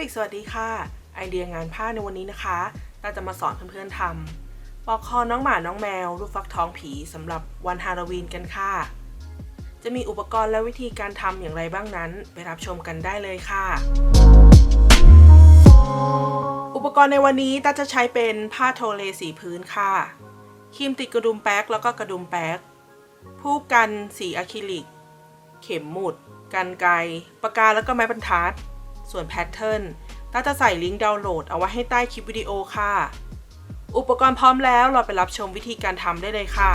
บิกสวัสดีค่ะ ไอเดียงานผ้าในวันนี้นะคะเราจะมาสอนเพื่อนๆทำปอกคอน้องหมาน้องแมว รูปฟักทองผีสำหรับวันฮาโลวีนกันค่ะ จะมีอุปกรณ์และวิธีการทำอย่างไรบ้างนั้น ไปรับชมกันได้เลยค่ะ อุปกรณ์ในวันนี้ตาจะใช้เป็นผ้าโทเลสีพื้นค่ะครีมติดกระดุมแป๊กแล้วก็กระดุมแป๊กผู้กันสีอะคริลิก เข็มหมุด กันไกรปากกาแล้วก็ไม้บรรทัด ส่วนแพทเทิร์นตาจะใส่ลิงก์ดาวน์โหลดเอาไว้ให้ใต้คลิปวิดีโอค่ะ อุปกรณ์พร้อมแล้วเราไปรับชมวิธีการทำได้เลยค่ะ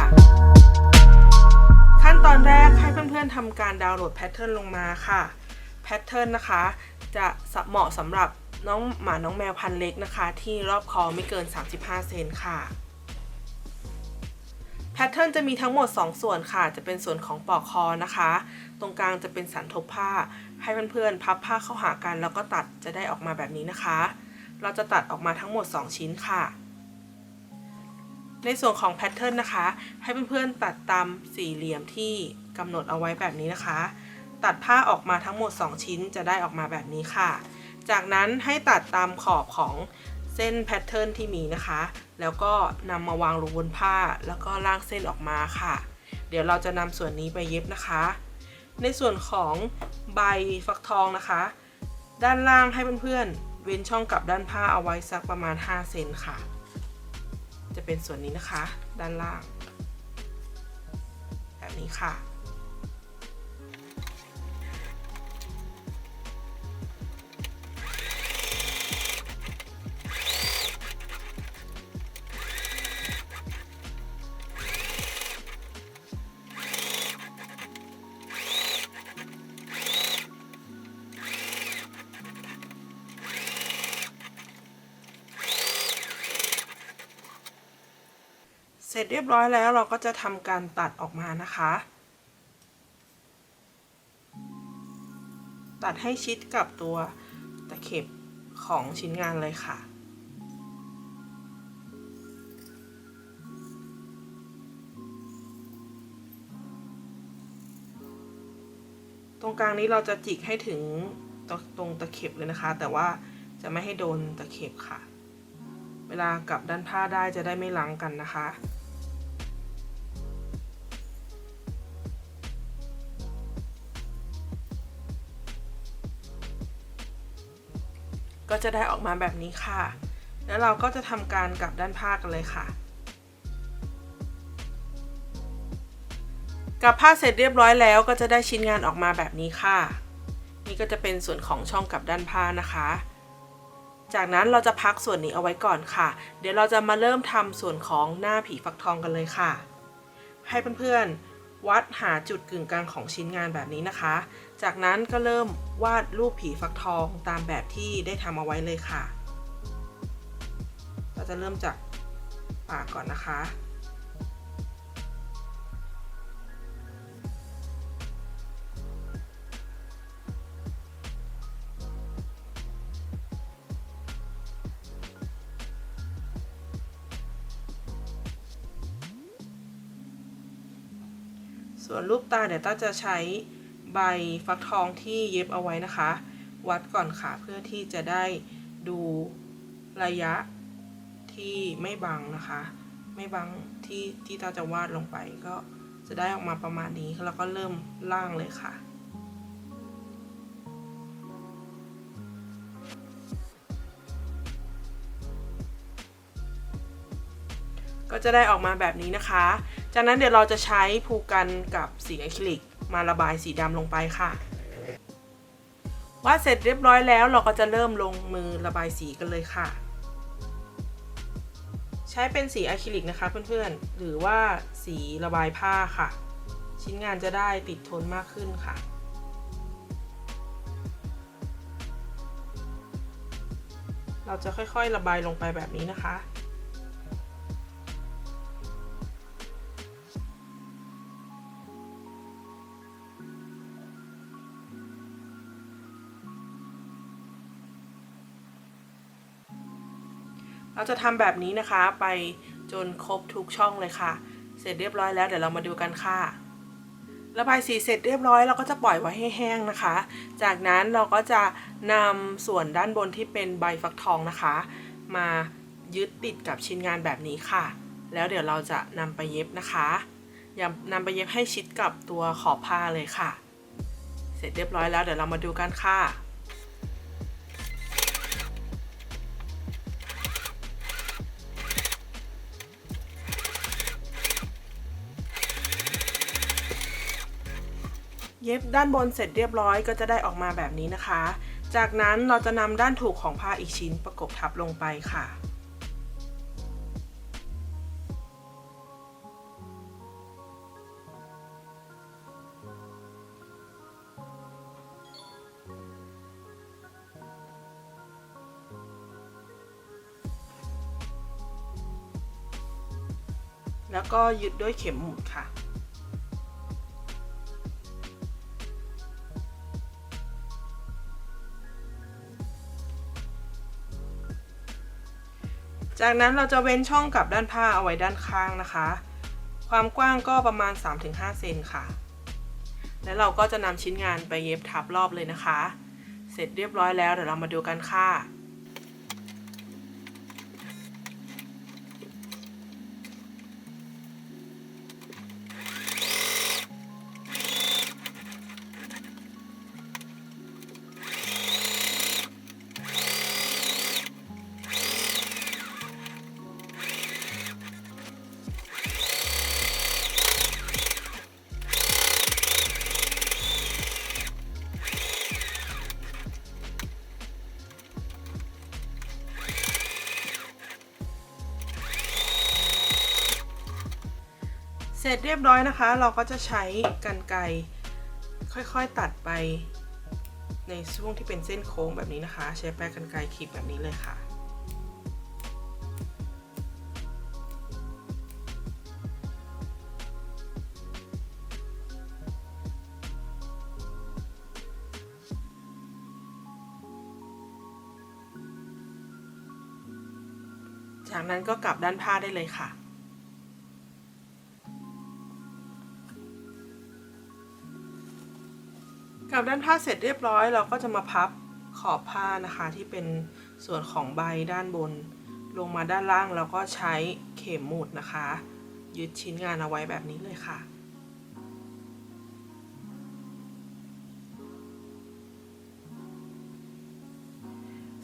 ขั้นตอนแรกให้เพื่อนๆทำการดาวน์โหลดแพทเทิร์นลงมาค่ะ แพทเทิร์นนะคะ จะเหมาะสำหรับน้องหมาน้องแมวพันธุ์เล็กนะคะ ที่รอบคอไม่เกิน 35 เซนค่ะ แพทเทิร์นจะมีทั้งหมด 2 ส่วนค่ะ จะเป็นส่วนของปลอกคอนะคะ ตรงกลางจะเป็นสันทบผ้า ให้เพื่อนๆพับผ้าเข้าหากันแล้วก็ตัดจะได้ออกมาแบบนี้นะคะ เราจะตัดออกมาทั้งหมด 2 ชิ้นค่ะ ในส่วนของแพทเทิร์นนะคะ ให้เพื่อนๆตัดตามสี่เหลี่ยมที่กำหนดเอาไว้แบบนี้นะคะ ตัดผ้าออกมาทั้งหมด 2 ชิ้นจะได้ออกมาแบบนี้ค่ะ จากนั้นให้ตัดตามขอบของ เส้นแพทเทิร์นที่มีนะคะ แล้วก็นำมาวางลงบนผ้า แล้วก็ล่างเส้นออกมาค่ะ เดี๋ยวเราจะนำส่วนนี้ไปเย็บนะคะ ในส่วนของใบฟักทองนะคะ ด้านล่างให้เพื่อนๆ เว้นช่องกับด้านผ้าเอาไว้สักประมาณ 5 เซนค่ะ จะเป็นส่วนนี้นะคะ ด้านล่าง แบบนี้ค่ะ สร็จเรียบร้อยแล้วเราก็จะทำการตัดออกมานะคะ ตัดให้ชิดกับตัวตะเข็บของชิ้นงานเลยค่ะ ตรงกลางนี้เราจะจิกให้ถึงตรงตรงตะเข็บเลยนะคะ แต่ว่าจะไม่ให้โดนตะเข็บค่ะ เวลากลับด้านผ้าได้จะได้ไม่ล้างกันนะคะ ก็จะได้ออกมาแบบนี้ค่ะ แล้วเราก็จะทำการกลับด้านผ้ากันเลยค่ะกลับผ้าเสร็จเรียบร้อยแล้วก็จะได้ชิ้นงานออกมาแบบนี้ค่ะ นี่ก็จะเป็นส่วนของช่องกลับด้านผ้านะคะ จากนั้นเราจะพักส่วนนี้เอาไว้ก่อนค่ะ เดี๋ยวเราจะมาเริ่มทำส่วนของหน้าผีฟักทองกันเลยค่ะ ให้เพื่อนๆ วัดหาจุดกึ่งกลางของชิ้นงานแบบนี้นะคะ จากนั้นก็เริ่มวาดรูปผีฟักทองตามแบบที่ได้ทำเอาไว้เลยค่ะ เราจะเริ่มจากปากก่อนนะคะ ส่วนรูปตาเดี๋ยวต้าจะใช้ใบฟักทองที่เย็บเอาไว้นะคะ วัดก่อนค่ะเพื่อที่จะได้ดูระยะที่ไม่บังนะคะ ไม่บังที่ที่ตาจะวาดลงไปก็จะได้ออกมาประมาณนี้แล้วก็เริ่มล่างเลยค่ะก็จะได้ออกมาแบบนี้นะคะ จากนั้นเดี๋ยวเราจะใช้ภูกันกับสีอะคริลิกมาระบายสีดำลงไปค่ะวาดเสร็จเรียบร้อยแล้วเราก็จะเริ่มลงมือระบายสีกันเลยค่ะ ใช้เป็นสีอะคริลิกนะคะเพื่อนๆ หรือว่าสีระบายผ้าค่ะ ชิ้นงานจะได้ติดทนมากขึ้นค่ะเราจะค่อยๆ ระบายลงไปแบบนี้นะคะ เราจะทำแบบนี้นะคะไปจนครบทุกช่องเลยค่ะ เสร็จเรียบร้อยแล้วเดี๋ยวเรามาดูกันค่ะ ระบายสีเสร็จเรียบร้อยเราก็จะปล่อยไว้ให้แห้งนะคะ จากนั้นเราก็จะนำส่วนด้านบนที่เป็นใบฟักทองนะคะ มายึดติดกับชิ้นงานแบบนี้ค่ะ แล้วเดี๋ยวเราจะนำไปเย็บนะคะอย่านำไปเย็บให้ชิดกับตัวขอบผ้าเลยค่ะ เสร็จเรียบร้อยแล้วเดี๋ยวเรามาดูกันค่ะ เย็บด้านบนเสร็จเรียบร้อยก็จะได้ออกมาแบบนี้นะคะ จากนั้นเราจะนำด้านถูกของผ้าอีกชิ้นประกบทับลงไปค่ะแล้วก็ยึดด้วยเข็มหมุดค่ะ จากนั้นเราจะเว้นช่องกับด้านผ้าเอาไว้ด้านข้างนะคะ ความกว้างก็ประมาณ 3-5 เซนค่ะ แล้วเราก็จะนำชิ้นงานไปเย็บทับรอบเลยนะคะ เสร็จเรียบร้อยแล้วเดี๋ยวเรามาดูกันค่ะ เรียบร้อยนะคะ เราก็จะใช้กรรไกรค่อยๆตัดไป ในช่วงที่เป็นเส้นโค้งแบบนี้นะคะ ใช้แปรงกรรไกรขีดแบบนี้เลยค่ะจากนั้นก็กลับด้านผ้าได้เลยค่ะ กับด้านผ้าเสร็จเรียบร้อย เราก็จะมาพับขอบผ้านะคะที่เป็นส่วนของใบด้านบน ลงมาด้านล่างแล้วก็ใช้เข็มหมุดนะคะ ยึดชิ้นงานเอาไว้แบบนี้เลยค่ะ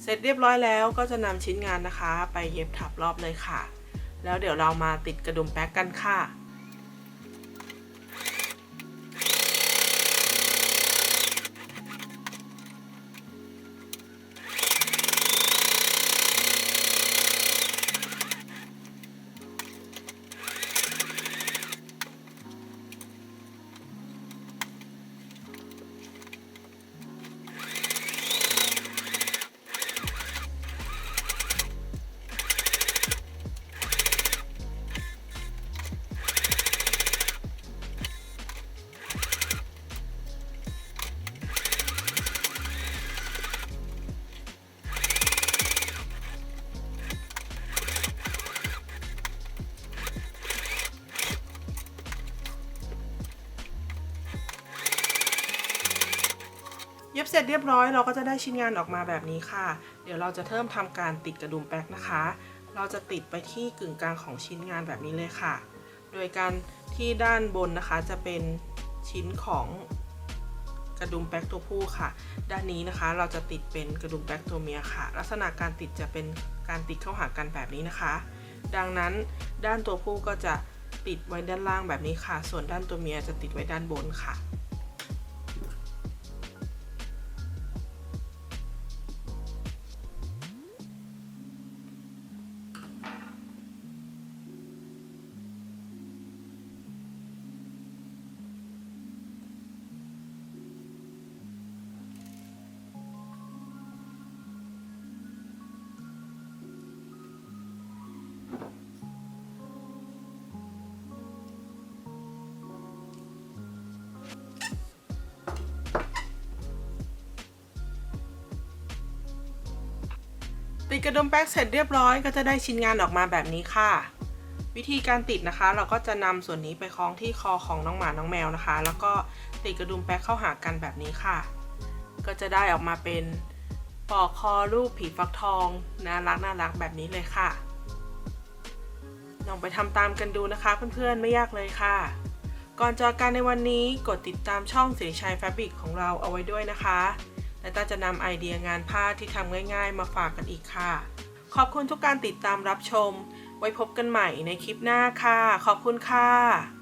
เสร็จเรียบร้อยแล้วก็จะนำชิ้นงานนะคะ ไปเย็บทับรอบเลยค่ะ แล้วเดี๋ยวเรามาติดกระดุมแป๊กกันค่ะ เย็บเสร็จเรียบร้อยเราก็จะได้ชิ้นงานออกมาแบบนี้ค่ะ เดี๋ยวเราจะเริ่มทำการติดกระดุมแป๊กนะคะ เราจะติดไปที่กึ่งกลางของชิ้นงานแบบนี้เลยค่ะ โดยการที่ด้านบนนะคะจะเป็นชิ้นของกระดุมแป๊กตัวผู้ค่ะ ด้านนี้นะคะเราจะติดเป็นกระดุมแป๊กตัวเมียค่ะ ลักษณะการติดจะเป็นการติดเข้าหากันแบบนี้นะคะ ดังนั้นด้านตัวผู้ก็จะติดไว้ด้านล่างแบบนี้ค่ะ ส่วนด้านตัวเมียจะติดไว้ด้านบนค่ะ ติดกระดุมแป๊กเสร็จเรียบร้อยก็จะได้ชิ้นงานออกมาแบบนี้ค่ะ วิธีการติดนะคะ เราก็จะนำส่วนนี้ไปคล้องที่คอของน้องหมาน้องแมวนะคะ แล้วก็ติดกระดุมแป๊กเข้าหากันแบบนี้ค่ะ ก็จะได้ออกมาเป็นปอกคอรูปผีฟักทองน่ารักน่ารักแบบนี้เลยค่ะ ลองไปทำตามกันดูนะคะเพื่อนๆไม่ยากเลยค่ะ ก่อนจากกันในวันนี้กดติดตามช่องสิริชัยแฟบริกของเราเอาไว้ด้วยนะคะ และต้าจะนำไอเดียงานผ้าที่ทำง่าย ๆ มาฝากกันอีกค่ะ ขอบคุณทุกการติดตามรับชม ไว้พบกันใหม่ในคลิปหน้าค่ะ ขอบคุณค่ะ